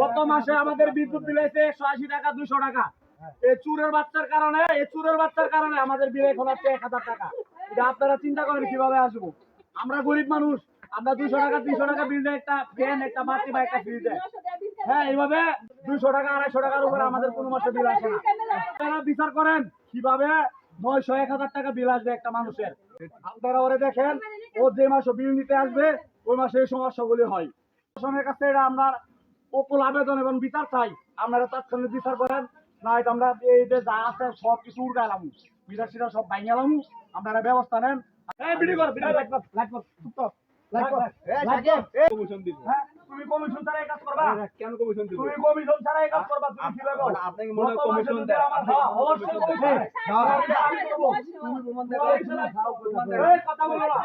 গত মাসে আমাদের বিদ্যুৎ বিল হয়েছে একশো আশি টাকা দুশো টাকা। এই চুরের বাচ্চার কারণে এই চুরের বাচ্চার কারণে আমাদের বিল এখন হচ্ছে এক হাজার টাকা। এটা আপনারা চিন্তা করেন কীভাবে আসব? আমরা গরিব মানুষ আমরা দুশো টাকা তিনশো টাকা বিল দেয় একটা ফ্যান একটা বাতি বা একটা ফ্রিজ দেয়। হ্যাঁ এইভাবে দুশো টাকা আড়াইশো টাকার উপরে আমাদের কোনো মাসে বিল আসে না। আপনারা বিচার করেন কীভাবে নয়শো এক হাজার টাকা বিল আসবে একটা মানুষের। আপনারা ওরে দেখেন ও যে মাসে বিল নিতে আসবে ওই মাসে এই সমস্যাগুলি হয়। প্রশাসনের কাছে এটা আমরা ওকুল আবেদন এবং বিচার চাই। আপনারা তাৎক্ষণিক বিচার করেন না হয়তো আমরা এই যে যা আছে সব কিছু উড়গাইলাম বিচার সিটা সব বাইঙ্গালাম আপনারা ব্যবস্থা নেন। এই বিড়ি কর বিড়ি লাইট কর লাইট কর চুপ কর লাইট কর লাইট কর হ্যাঁ, তুমি কমিশন ছাড়া এই কাজ করবা কেন কমিশন দিব তুমি কমিশন ছাড়া এই কাজ করবা তুমি কীভাবে মানে আপনাকে মনে হয় গত মাসে কমিশন দেয়। আমার- হ্যাঁ, অবশ্যই কমিশন কমিশন। আমি করব। তুমি প্রমাণ দেবে এই কথা বলো না।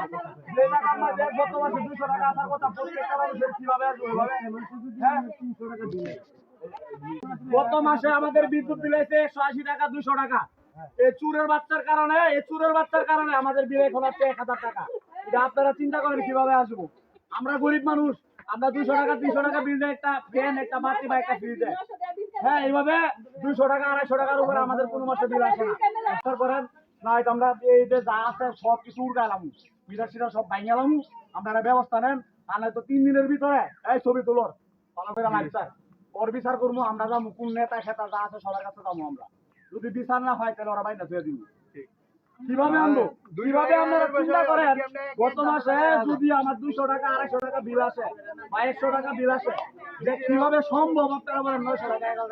যে টাকা আমাদের গত মাসে 200 টাকা আসার কথা, প্রত্যেকটা মানুষের কীভাবে আসবে ওইভাবে? হ্যাঁ? গত মাসে আমাদের বিদ্যুৎ বিল হয়েছে একশো আশি টাকা দুশো টাকা এই চুরের বাচ্চার কারণে এই চুরের বাচ্চার কারণে আমাদের বিল এখন হচ্ছে এক হাজার টাকা এটা আপনারা চিন্তা করেন কীভাবে আসব আমরা গরিব মানুষ আমরা দুশো টাকা, তিনশো টাকা বিল দেয়, একটা ফ্যান একটা বাতি বা একটা ফ্রিজ দেয়। হ্যাঁ এইভাবে দুশো টাকা, আড়াইশো টাকার উপরে আমাদের কোনো মাসে বিল আসে না। করেন, না, এটা আমরা এই যে যা আছে সব কিছু উড়গাইলাম বিদার সিটা সব বাইঙ্গালাম আপনারা ব্যবস্থা নেন আর নয়তো তিন দিনের ভিতরে, এই ছবি তুলোর। ভালো করে লাইভ স্যার ওর বিচার করব, আমরা যাব কোন নেতা খেতা যা আছে সবার কাছে যাব আমরা। যদি বিচার না হয়, তাহলে ওরা বাইরে ধুয়ে দিব। কীভাবে আনব? কীভাবে আপনারা চিন্তা করেন। গত মাসে যদি আমার দুশো টাকা আড়াইশো টাকা বিল আসে বা একশো টাকা বিল আসে যে কীভাবে সম্ভব আপনারা বলেন নয়শো টাকা এগারো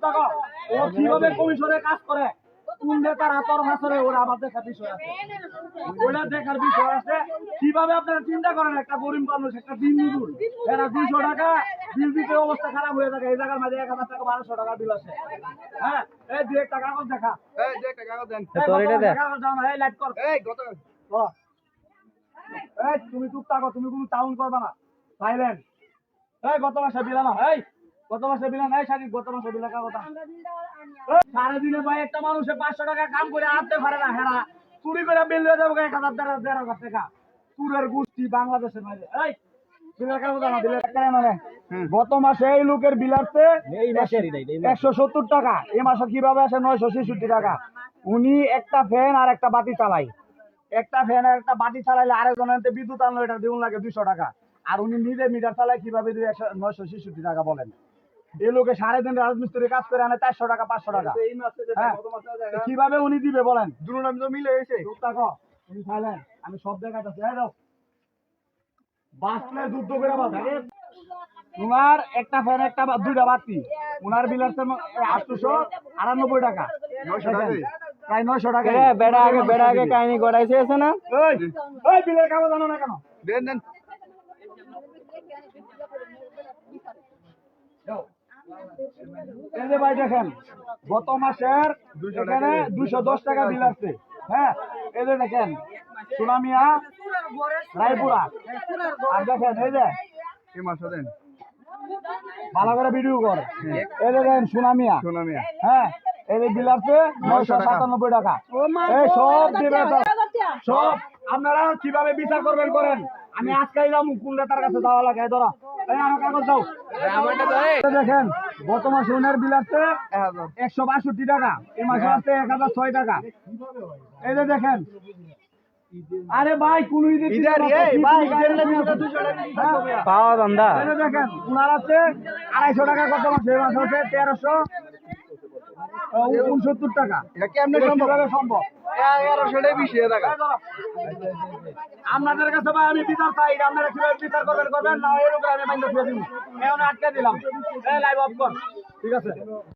টাকা ও কীভাবে কমিশনে কাজ করে? কোন নেতার হাতর হাসরে ওরা আমার দেখার বিষয় আছে। ওরা দেখার বিষয় আছে কীভাবে আপনারা চিন্তা করেন? একটা গরিব মানুষ একটা দিন মজুর। এরা দুইশো টাকা বিল দিতে অবস্থা খারাপ হয়ে থাকে। এই জায়গার মাঝে এক হাজার টাকা বারোশো টাকা বিল আছে। হ্যাঁ এই একটা কাগজ দেখা। লাইট কর। তুমি চুপ থাকো তুমি কোনো টাউন করবা না। সাইলেন্ট এই গত মাসে বিলা না এই গত মাসে বিলা নাই সাকিব গত মাসে বিলাকার কথা সারাদিনে ভাই একটা মানুষে পাঁচশো টাকা কাম করে আনতে পারে না হেরা। চুরি করে বিল দিয়ে দেবো এক হাজার দেড় দেড় হাজার টাকা। চুরের গোষ্ঠী বাংলাদেশের এই। গত মাসে এই লোকের বিল আসছে। একশো সত্তর টাকা। এই মাসে কীভাবে আসে? নয়শো ছেষট্টি টাকা। উনি একটা ফ্যান আর একটা বাতি চালায় একটা ফ্যান আর একটা বাতি চালাইলে আরেকজনের বিদ্যুৎ আনলো এটা দিউন লাগে দুইশো টাকা। আর উনি নিজে মিটার চালায় কীভাবে দিবে একশো নয়শো ছেষট্টি টাকা বলেন? এই লোকে সাড়ে দিন রাজমিস্ত্রি কাজ করে আনে চারশো টাকা পাঁচশো টাকা। এই মাসে যে হ্যাঁ। গত মাসে তো কীভাবে উনি দিবে বলেন? দুটো নাম তো মিলে চুপ উনি খাইলেন আমি সব দেখাতেছি এই দাও। বাঁচলে যুদ্ধ করে বাঁচাকে উনার একটা ফ্যান একটা দুইটা বাতি। উনার বিল আসছে আটশোশো আটানব্বই টাকা? প্রায় নয়শো টাকা। এ, বেড়া আগে বেড়া আগে কাহিনী গড়াইছে আছে না? ওই ওই বিলের কাগজ আনো না কেন? দেন দেন দাও। এই যে ভাই দেখেন গত মাসের এখানে দুশো দশ টাকা বিল আসছে। হ্যাঁ এই যে দেখেন সুনামিয়া রায়পুরা। আর দেখেন এই যে এই মাসে দেন। ভালো করে ভিডিও কর। এই দেখেন সুনামিয়া। সোনামিয়া। হ্যাঁ এই যে বিল আসছে নয়শো সাতানব্বই টাকা। এই সব। সব আপনারা কীভাবে বিচার করবেন করেন? আমি আজকেই যাব কোন নেতার কাছে যাওয়া লাগে? ধরো। এই আমার কাগজ দাও। দেখেন গত মাসে উনার বিল আসছে একশো বাষট্টি টাকা। এই মাসে আসছে এক হাজার ছয় টাকা। এই যে দেখেন। আরে ভাই কোন হ্যাঁ। পাওয়া দেখেন উনার আছে আড়াইশো টাকা কত মাসে? এই মাসে হচ্ছে তেরোশো। উনসত্তর টাকা। এটা কেমনে সম্ভব? সম্ভব? এগারোশো টাকা আপনাদের কাছে ভাই, আমি বিচার চাই, আপনারা কীভাবে বিচার করবেন করবেন? না এরকম আমি মাইন্ড এখন আটকে দিলাম। লাইভ অফ কর। ঠিক আছে?